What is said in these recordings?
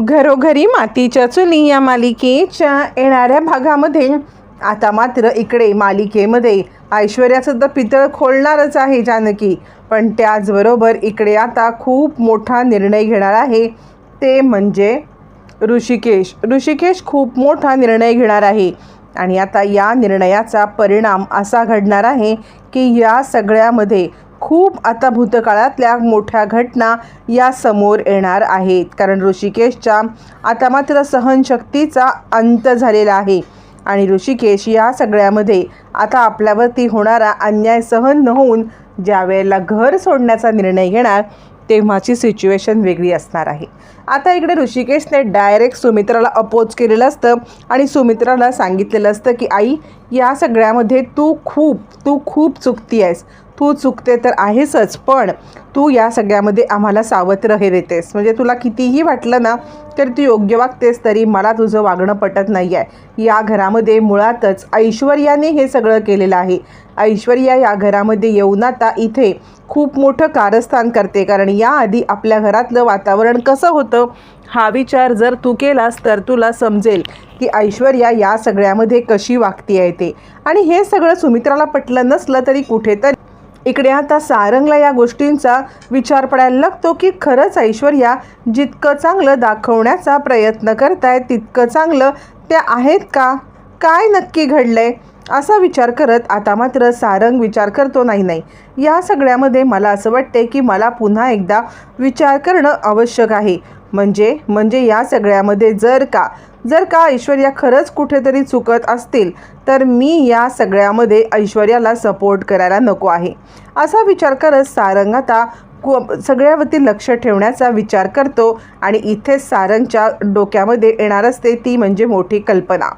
घरोघरी मातीच्या चुली या मालिकेच्या येणाऱ्या भागामध्ये. आता मात्र इकडे मालिकेमध्ये ऐश्वर्याचं तर पितळ खोलणारच आहे जानकी. पण त्याचबरोबर इकडे आता खूप मोठा निर्णय घेणार आहे. ते म्हणजे ऋषिकेश. ऋषिकेश खूप मोठा निर्णय घेणार आहे. आणि आता या निर्णयाचा परिणाम असा घडणार आहे की या सगळ्यामध्ये खूप आता भूतकाळातल्या मोठ्या घटना या समोर येणार आहेत. कारण ऋषिकेशच्या आता मात्र सहनशक्तीचा अंत झालेला आहे. आणि ऋषिकेश या सगळ्यामध्ये आता आपल्यावरती होणारा अन्याय सहन न होऊन ज्या वेळेला घर सोडण्याचा निर्णय घेणार तेव्हाची सिच्युएशन वेगळी असणार आहे. आता इकडे ऋषिकेशने डायरेक्ट सुमित्राला अपोज केलेलं असतं आणि सुमित्राला सांगितलेलं असतं की आई या सगळ्यामध्ये तू खूप तू खूप चुकती आहेस तू चुकते तर आहेसच पण तू या सगळ्यामध्ये आम्हाला सावत्र हे देतेस. म्हणजे तुला कितीही वाटलं ना तर तू योग्य वागतेस तरी मला तुझं वागणं पटत नाही आहे या घरामध्ये मुळातच ऐश्वर्याने हे सगळं केलेलं आहे. ऐश्वर्या या घरामध्ये येऊन आता इथे खूप मोठं कारस्थान करते. कारण याआधी आपल्या घरातलं वातावरण कसं होतं हा विचार जर तू केलास तर तुला समजेल की ऐश्वर्या या सगळ्यामध्ये कशी वागती आहे ते. आणि हे सगळं सुमित्राला पटलं नसलं तरी कुठेतरी इकडे आता सारंगला या गोष्टींचा विचार पडायला लागतो की खरंच ऐश्वर्या जितकं चांगलं दाखवण्याचा प्रयत्न करतायत तितकं चांगलं त्या आहेत का? काय नक्की घडलंय? असा विचार करत आता मात्र सारंग विचार करतो नाही नाही. या सगळ्यामध्ये मला असं वाटते की मला पुन्हा एकदा विचार करणं आवश्यक आहे. म्हणजे म्हणजे या सगळ्यामध्ये जर का जर का ऐश्वर्या खरंच कुठेतरी चुकत असतील तर मी या सगळ्यामध्ये ऐश्वर्याला सपोर्ट करायला नको आहे. असा विचार करत सारंग आता कु सगळ्यावरती लक्ष ठेवण्याचा विचार करतो आणि इथेच सारंगच्या डोक्यामध्ये येणार असते ती म्हणजे मोठी कल्पना.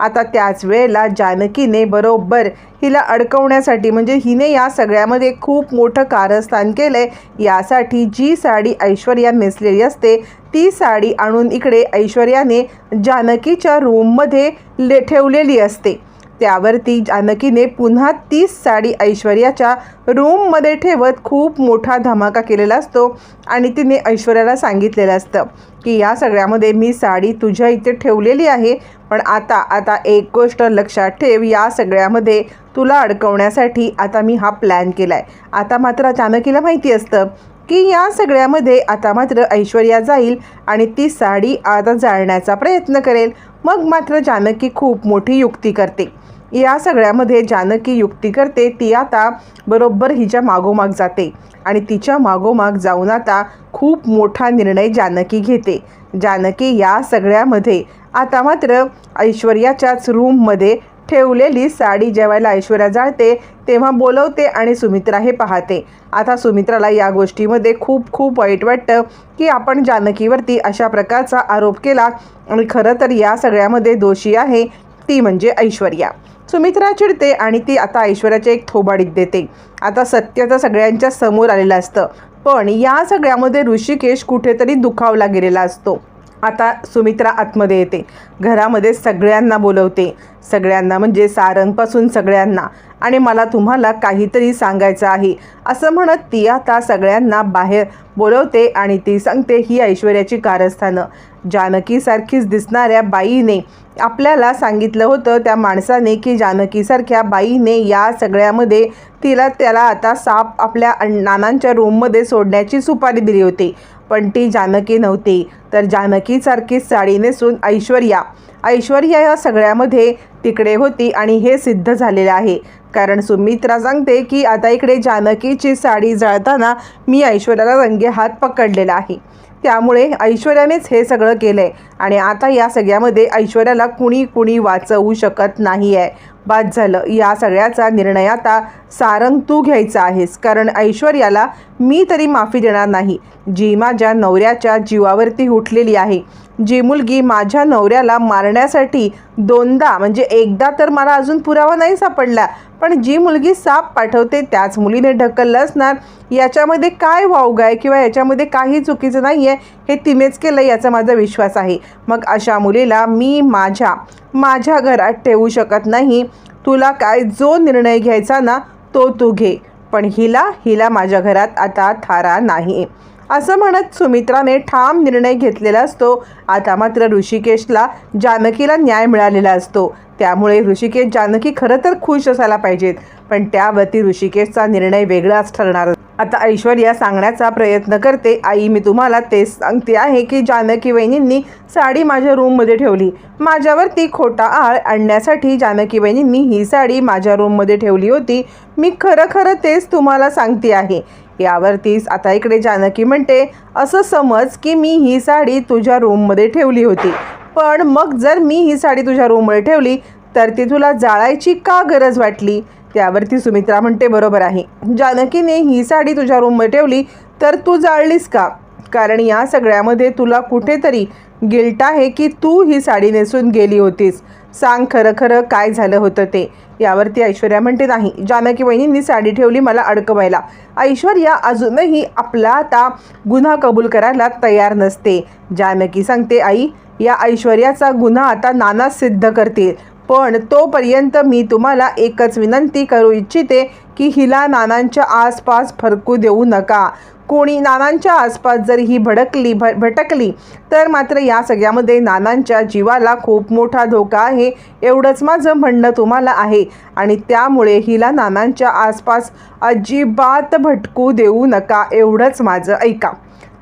आता त्याच वेळेला जानकीने बरोबर हिला अडकवण्यासाठी म्हणजे हिने या सगळ्यामध्ये खूप मोठं कारस्थान केलं आहे यासाठी जी साडी ऐश्वर्या नेसलेली असते ती साडी आणून इकडे ऐश्वर्याने जानकीच्या रूममध्ये ले ठेवलेली असते. त्यावरती जानकीने पुन्हा तीच साडी ऐश्वर्याच्या रूममध्ये ठेवत खूप मोठा धमाका केलेला असतो आणि तिने ऐश्वर्याला सांगितलेलं असतं की या सगळ्यामध्ये मी साडी तुझ्या इथे ठेवलेली आहे पण आता आता एक गोष्ट लक्षात ठेव या सगळ्यामध्ये तुला अडकवण्यासाठी आता मी हा प्लॅन केला आहे आता मात्र जानकीला माहिती असतं की या सगळ्यामध्ये आता मात्र ऐश्वर्या जाईल आणि ती साडी आता जाळण्याचा प्रयत्न करेल. मग मात्र जानकी खूप मोठी युक्ती करते. या सगळ्यामध्ये जानकी युक्ती करते. ती आता बरोबर हिच्या मागोमाग जाते. आणि तिच्या मागोमाग जाऊन आता खूप मोठा निर्णय जानकी घेते. जानकी या सगळ्यामध्ये आता मात्र ऐश्वर्याच्याच रूममध्ये ठेवलेली साडी जेवायला ऐश्वर्या जाळते तेव्हा बोलवते आणि सुमित्रा हे पाहते. आता सुमित्राला या गोष्टीमध्ये खूप खूप वाईट वाटतं की आपण जानकीवरती अशा प्रकारचा आरोप केला. आणि खरं तर या सगळ्यामध्ये दोषी आहे ती म्हणजे ऐश्वर्या. सुमित्रा चिडते आणि ती आता ऐश्वर्याचे एक थोबाडीत देते. आता सत्य तर सगळ्यांच्या समोर आलेलं असतं. पण या सगळ्यामध्ये ऋषिकेश कुठेतरी दुखावला गेलेला असतो. आता सुमित्रा आतमध्ये येते. घरामध्ये सगळ्यांना बोलवते. सगळ्यांना म्हणजे सारंगपासून सगळ्यांना. आणि मला तुम्हाला काहीतरी सांगायचं आहे. असं म्हणत ती आता सगळ्यांना बाहेर बोलवते आणि ती सांगते ही ऐश्वर्याची कारस्थानं. जानकीसारखीच दिसणाऱ्या बाईने आपल्याला सांगितलं होतं त्या माणसाने की जानकीसारख्या बाईने या सगळ्यामध्ये तिला त्याला आता साप आपल्या नानांच्या रूममध्ये सोडण्याची सुपारी दिली होती. पण ती जानकी नव्हती. तर जानकीसारखीच साडी नेसून ऐश्वर्या ऐश्वर्या या सगळ्यामध्ये तिकडे होती आणि हे सिद्ध झालेलं आहे. कारण सुमित्रा सांगते की आता इकडे जानकीची साडी जाळताना मी ऐश्वर्याला रंगे हात पकडलेला आहे. त्यामुळे ऐश्वर्यानेच हे सगळं केलं आहे आणि आता या सगळ्यामध्ये ऐश्वर्याला कुणी कुणी वाचवू शकत नाही आहे बाद झालं. या सगळ्याचा निर्णय आता सारंग तू घ्यायचा आहेस. कारण ऐश्वर्याला मी तरी माफी देणार नाही. जी माझ्या नवऱ्याच्या जीवावरती उठलेली आहे. जी मुलगी माझ्या नवऱ्याला मारण्यासाठी दोनदा म्हणजे एकदा तर मला अजून पुरावा नाही सापडला पण जी मुलगी साप पाठवते त्याच मुलीने ढकललं असणार. याच्यामध्ये काय वावग आहे किंवा याच्यामध्ये काही चुकीचं नाही आहे हे तिनेच केलं याचा माझा विश्वास आहे. मग अशा मुलीला मी माझ्या माझ्या घरात ठेवू शकत नाही. तुला काय जो निर्णय घ्यायचा ना तो तू घे. पण हिला हिला माझ्या घरात आता थारा नाही असं म्हणत सुमित्राने ठाम निर्णय घेतलेला असतो. आता मात्र ऋषिकेशला जानकीला न्याय मिळालेला असतो. त्यामुळे ऋषिकेश जानकी खरं तर खुश असायला पाहिजेत पण त्यावरती ऋषिकेशचा निर्णय वेगळाच ठरणार. आता ऐश्वर्या सांगण्याचा प्रयत्न करते. आई मी तुम्हाला तेच सांगते आहे की जानकी वहिनींनी साडी माझ्या रूममध्ये ठेवली. माझ्यावरती खोटा आळ आणण्यासाठी जानकी वहिनींनी ही साडी माझ्या रूममध्ये ठेवली होती. मी खरं खरं तेच तुम्हाला सांगते आहे. यावरतीच. आता इकडे जानकी म्हणते असं समज की मी ही साडी तुझ्या रूममध्ये ठेवली होती. पण मग जर मी ही साडी तुझ्या रूममध्ये ठेवली तर ती तुला जाळायची का गरज वाटली? त्यावरती सुमित्रा म्हणते बरोबर आहे. जानकीने ही साडी तुझ्या रूममध्ये ठेवली तर तू जाळलीस का? कारण या सगळ्यामध्ये तुला कुठेतरी गिल्ट आहे की तू ही साडी नेसून गेली होतीस. सांग खरं खरं काय झालं होतं ते. यावरती ऐश्वर्या म्हणते नाही जानकी वहिनींनी साडी ठेवली मला अडकवायला. ऐश्वर्या अजूनही आपला आता गुन्हा कबूल करायला तयार नसते. जानकी सांगते आई या ऐश्वर्याचा गुन्हा आता नाना सिद्ध करतील. पण तोपर्यंत मी तुम्हाला एकच विनंती करू इच्छिते की हिला नानांच्या आसपास फरकू देऊ नका. कोणी नानांच्या आसपास जर ही भडकली भ भटकली तर मात्र या सगळ्यामध्ये नानांच्या जीवाला खूप मोठा धोका आहे एवढंच माझं म्हणणं तुम्हाला आहे. आणि त्यामुळे हिला नानांच्या आसपास अजिबात भटकू देऊ नका एवढंच माझं ऐका.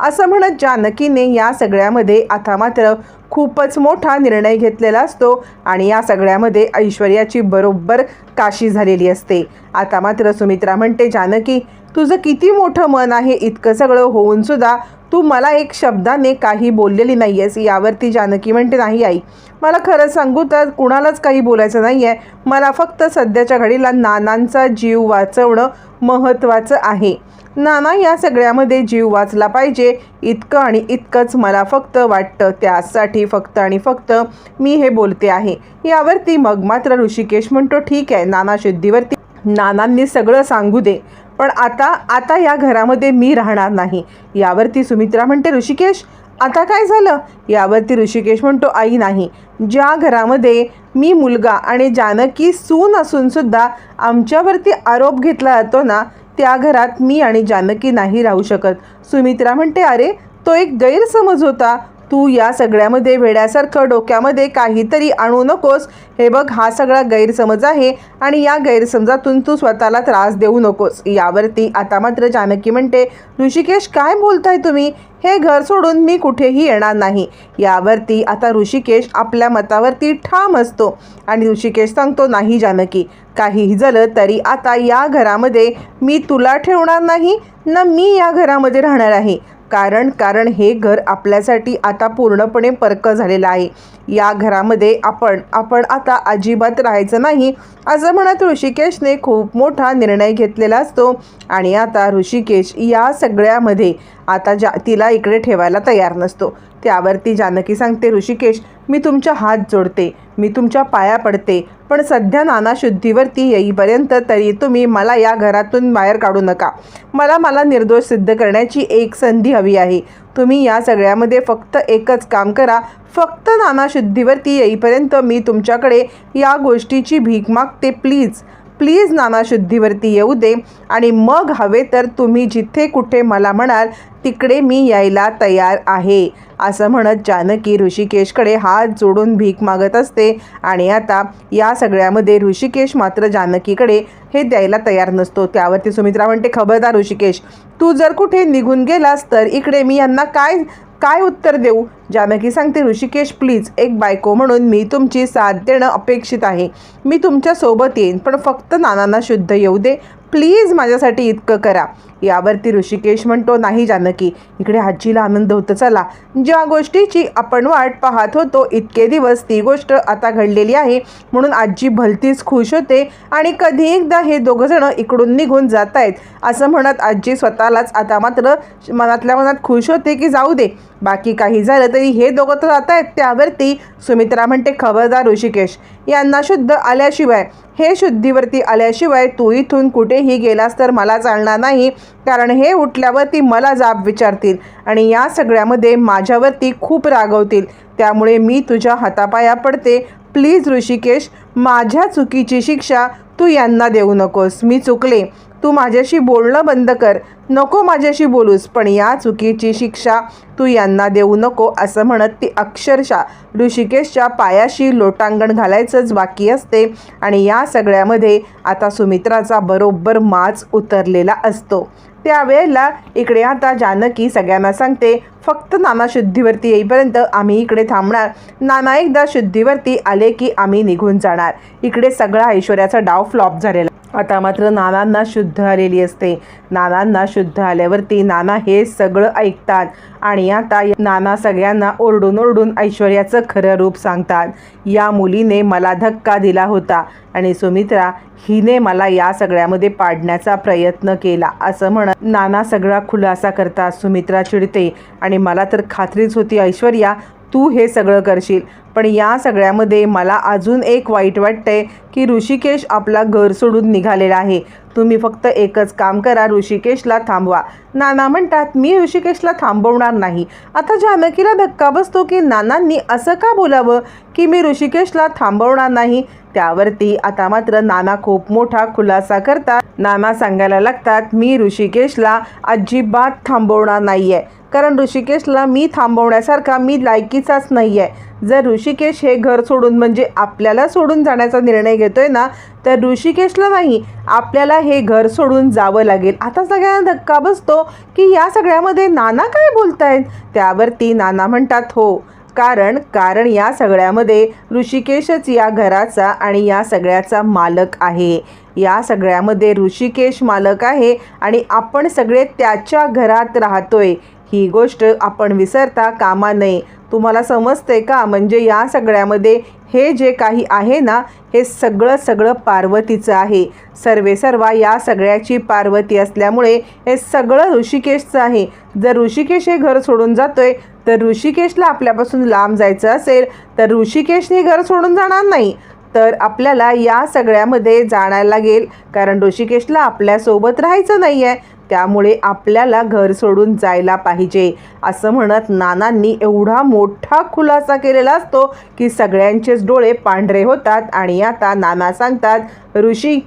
असं म्हणत जानकीने या सगळ्यामध्ये आता मात्र खूपच मोठा निर्णय घेतलेला असतो आणि या सगळ्यामध्ये ऐश्वर्याची बरोबर काशी झालेली असते. आता मात्र सुमित्रा म्हणते जानकी तुझं किती मोठं मन आहे इतकं सगळं होऊन सुद्धा तू मला एक शब्दाने काही बोललेली नाही आहेस यावरती जानकी म्हणते नाही आई मला खरं सांगू तर कुणालाच काही बोलायचं नाही आहे मला फक्त सध्याच्या घडीला नानांचा जीव वाचवणं महत्त्वाचं आहे. नाना या सगळ्यामध्ये जीव वाचला पाहिजे. इतकं आणि इतकंच मला फक्त वाटतं. त्यासाठी फक्त आणि फक्त मी हे बोलते आहे. यावरती मग मात्र ऋषिकेश म्हणतो ठीक आहे नाना शुद्धीवरती नानांनी सगळं सांगू दे. पण आता आता या घरामध्ये मी राहणार नाही. यावरती सुमित्रा म्हणते ऋषिकेश आता काय झालं? यावरती ऋषिकेश म्हणतो आई नाही. ज्या घरामध्ये मी मुलगा आणि जानकी सून असूनसुद्धा आमच्यावरती आरोप घेतला जातो ना त्या घरात मी आणि जानकी नाही राहू शकत. सुमित्रा म्हणते अरे तो एक गैरसमज होता. तू या सगळ्यामध्ये वेड्यासारखं डोक्यामध्ये काहीतरी आणू नकोस. हे बघ हा सगळा गैरसमज आहे आणि या गैरसमजातून तू स्वतःला त्रास देऊ नकोस. यावरती आता मात्र जानकी म्हणते ऋषिकेश काय बोलताय तुम्ही? हे घर सोडून मी कुठेही येणार नाही. यावरती आता ऋषिकेश आपल्या मतावरती ठाम असतो आणि ऋषिकेश सांगतो नाही जानकी काहीही झालं तरी आता या घरामध्ये मी तुला ठेवणार नाही ना मी या घरामध्ये राहणार आहे. कारण कारण हे घर आपल्यासाठी आता पूर्णपणे परक झालेलं आहे. या घरामध्ये आपण आपण आता अजिबात राहायचं नाही असं म्हणत ऋषिकेशने खूप मोठा निर्णय घेतलेला असतो. आणि आता ऋषिकेश या सगळ्यामध्ये आता जा तिला इकडे ठेवायला तयार नसतो. त्यावरती जानकी सांगते ऋषिकेश मी तुमच्या हात जोडते मी तुमच्या पाया पडते पण सध्या नाना शुद्धीवरती येईपर्यंत तरी तुम्ही मला या घरातून बाहेर काढू नका. मला मला निर्दोष सिद्ध करण्याची एक संधी हवी आहे. तुम्ही या सगळ्यामध्ये फक्त एकच काम करा. फक्त नाना शुद्धीवरती येईपर्यंत मी तुमच्याकडे या गोष्टीची भीक मागते प्लीज. प्लीज नानाशुद्धीवरती येऊ दे. आणि मग हवे तर तुम्ही जिथे कुठे मला म्हणाल तिकडे मी यायला तयार आहे. असं म्हणत जानकी ऋषिकेशकडे हात जोडून भीक मागत असते. आणि आता या सगळ्यामध्ये ऋषिकेश मात्र जानकीकडे हे द्यायला तयार नसतो. त्यावरती सुमित्रा म्हणते खबरदार ऋषिकेश तू जर कुठे निघून गेलास तर इकडे मी यांना काय काय उत्तर देऊ? जानकी सांगते ऋषिकेश प्लीज एक बायको म्हणून मी तुमची साथ देणं अपेक्षित आहे. मी तुमच्यासोबत येईन पण फक्त नानांना शुद्ध येऊ दे. प्लीज माझ्यासाठी इतकं करा. यावरती ऋषिकेश म्हणतो नाही जानकी इकडे आजीला आनंद होतं चला. ज्या गोष्टीची आपण वाट पाहत होतो इतके दिवस ती गोष्ट आता घडलेली आहे. म्हणून आजी भलतीच खुश होते आणि कधी एकदा हे दोघंजणं इकडून निघून जात आहेत. असं म्हणत आजी स्वतःलाच आता मात्र मनातल्या मनात खुश होते की जाऊ दे. बाकी काही झालं तरी हे दोघं तर जात आहेत. त्यावरती सुमित्रा म्हणते खबरदार ऋषिकेश यांना शुद्ध आल्याशिवाय हे शुद्धीवरती आल्याशिवाय तू इथून कुठेही गेलास तर मला चालणार नाही. कारण हे उठल्यावरती मला जाब विचारतील आणि या सगळ्यामध्ये माझ्यावरती खूप रागवतील त्यामुळे मी तुझ्या हातापाया पडते. प्लीज ऋषिकेश माझ्या चुकीची शिक्षा तू यांना देऊ नकोस. मी चुकले. तू माझ्याशी बोलणं बंद कर. नको माझ्याशी बोलूस पण या चुकीची शिक्षा तू यांना देऊ नको असं म्हणत ती अक्षरशः ऋषिकेशच्या पायाशी लोटांगण घालायचंच बाकी असते आणि या सगळ्यामध्ये आता सुमित्राचा बरोबर माच उतरलेला असतो. त्यावेळेला इकडे आता जानकी सगळ्यांना सांगते फक्त नाना शुद्धीवरती येईपर्यंत आम्ही इकडे थांबणार. नाना एकदा शुद्धीवरती आले की आम्ही निघून जाणार. इकडे सगळा ऐश्वर्याचा डाव फ्लॉप झालेला. आता मात्र नानांना शुद्ध आलेली असते. नानांना शुद्ध आल्यावरती नाना हे सगळं ऐकतात. आणि आता नाना सगळ्यांना ओरडून ओरडून ऐश्वर्याचं खरं रूप सांगतात. या मुलीने मला धक्का दिला होता आणि सुमित्रा हिने मला या सगळ्यामध्ये पाडण्याचा प्रयत्न केला असं म्हणत नाना सगळा खुलासा करता सुमित्रा चिडते आणि मला तर खात्रीच होती ऐश्वर्या. तू हे सगळं करशील. पण या सगळ्यामध्ये मला अजून एक वाईट वाटतंय की ऋषिकेश आपला घर सोडून निघालेला आहे. तुम्ही फक्त एकच काम करा ऋषिकेशला थांबवा. नाना म्हणतात मी ऋषिकेशला थांबवणार नाही. आता जानकीला धक्का बसतो की नानांनी असं का बोलावं की मी ऋषिकेशला थांबवणार नाही? त्यावरती आता मात्र नाना खूप मोठा खुलासा करतात. नाना सांगायला लागतात मी ऋषिकेशला अजिबात थांबवणार नाही आहे कारण ऋषिकेशला मी थांबवण्यासारखा मी लायकीचाच नाही आहे जर ऋषिकेश हे घर सोडून म्हणजे आपल्याला सोडून जाण्याचा निर्णय घेतो आहे ना तर ऋषिकेशला नाही आपल्याला हे घर सोडून जावं लागेल. आता सगळ्यांना धक्का बसतो की या सगळ्यामध्ये नाना काय बोलतायत? त्यावरती नाना म्हणतात हो कारण कारण या सगळ्यामध्ये ऋषिकेशच या घराचा आणि या सगळ्याचा मालक आहे. या सगळ्यामध्ये ऋषिकेश मालक आहे आणि आपण सगळे त्याच्या घरात राहतोय. ही गोष्ट आपण विसरता कामा नये. तुम्हाला समजते का? म्हणजे या सगळ्यामध्ये हे जे काही आहे ना हे सगळं सगळं पार्वतीचं आहे. सर्वे सर्वा या सगळ्याची पार्वती असल्यामुळे हे सगळं ऋषिकेशचं आहे. जर ऋषिकेश हे घर सोडून जातोय तर ऋषिकेशला आपल्यापासून लांब जायचं असेल तर ऋषिकेशने घर सोडून जाणार नाही. तर आपल्याला या सगळ्यामध्ये जाणायला लागेल कारण ऋषिकेशला आपल्यासोबत राहायचं नाही आहे त्यामुळे आपल्याला घर सोडून जायला पाहिजे. असं म्हणत नानांनी एवढा मोठा खुलासा केलेला असतो की सगळ्यांचेच डोळे पांढरे होतात आणि आता नाना सांगतात ऋषी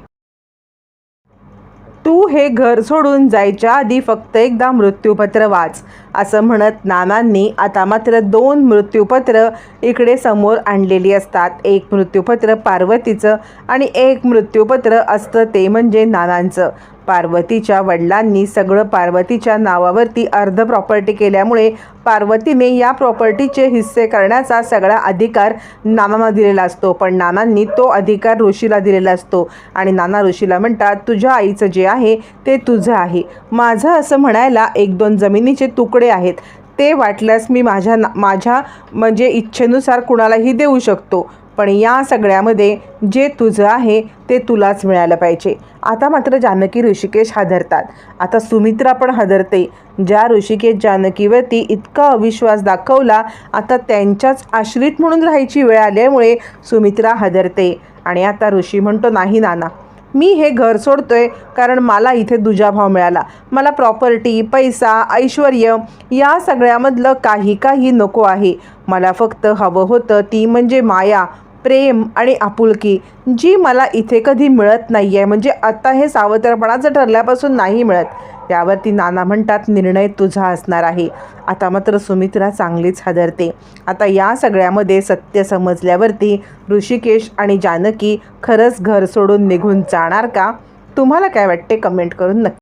तू हे घर सोडून जायच्या आधी फक्त एकदा मृत्यूपत्र वाच. असं म्हणत नानांनी आता मात्र दोन मृत्यूपत्र इकडे समोर आणलेली असतात. एक मृत्यूपत्र पार्वतीचं आणि एक मृत्यूपत्र असतं ते म्हणजे नानांचं. पार्वतीच्या वडिलांनी सगळं पार्वतीच्या नावावरती अर्ध प्रॉपर्टी केल्यामुळे पार्वतीने या प्रॉपर्टीचे हिस्से करण्याचा सगळा अधिकार नानांना दिलेला असतो. पण नानांनी तो अधिकार ऋषीला दिलेला असतो. आणि नाना ऋषीला म्हणतात तुझ्या आईचं जे आहे ते तुझं आहे. माझं असं म्हणायला एक दोन जमिनीचे तुकडे आहेत. ते वाटल्यास मी माझ्या ना माझ्या म्हणजे इच्छेनुसार कुणालाही देऊ शकतो. पण या सगळ्यामध्ये जे तुझं आहे ते तुलाच मिळालं पाहिजे. आता मात्र जानकी ऋषिकेश हादरतात. आता सुमित्रा पण हादरते. ज्या ऋषिकेश जानकीवरती इतका अविश्वास दाखवला आता त्यांच्याच आश्रित म्हणून राहायची वेळ आल्यामुळे सुमित्रा हादरते. आणि आता ऋषी म्हणतो नाही नाना मी हे घर सोडतोय कारण मला इथे दुजाभाव मिळाला. मला प्रॉपर्टी पैसा ऐश्वर या सगळ्यामधलं काही काही नको आहे. मला फक्त हवं होतं ती म्हणजे माया प्रेम आणि आपुलकी जी मला इथे कधी मिळत नाही आहे म्हणजे आत्ता हे सावत्रपणाचं ठरल्यापासून नाही मिळत. त्यावरती नाना म्हणतात निर्णय तुझा असणार आहे. आता मात्र सुमित्रा चांगलीच हादरते. आता या सगळ्यामध्ये सत्य समजल्यावरती ऋषिकेश आणि जानकी खरंच घर सोडून निघून जाणार का? तुम्हाला काय वाटते? कमेंट करून नक्की